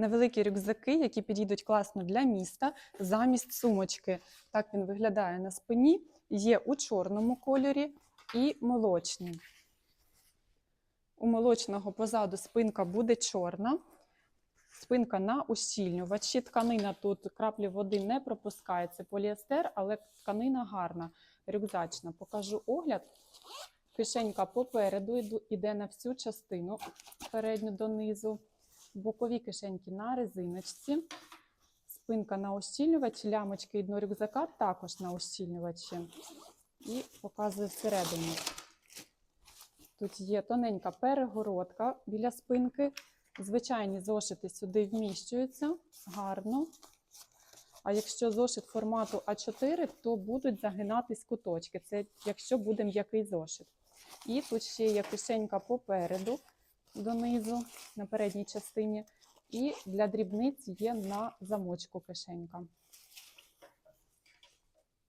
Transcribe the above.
невеликі рюкзаки, які підійдуть класно для міста замість сумочки. Так він виглядає на спині. Є у чорному кольорі і молочний. У молочного позаду спинка буде чорна. Спинка на ущільнювачі. Тканина тут краплі води не пропускає. Це поліестер, але тканина гарна, рюкзачна. Покажу огляд. Кишенька попереду іде на всю частину передню донизу. Бокові кишеньки на резиночці. Спинка на ущільнювачі, лямочки і дно рюкзака також на ущільнювачі. І показую всередині. Тут є тоненька перегородка біля спинки. Звичайні зошити сюди вміщуються гарно. А якщо зошит формату А4, то будуть загинатись куточки. Це якщо буде м'який зошит. І тут ще є кишенька попереду донизу на передній частині. І для дрібниць є на замочку кишенька.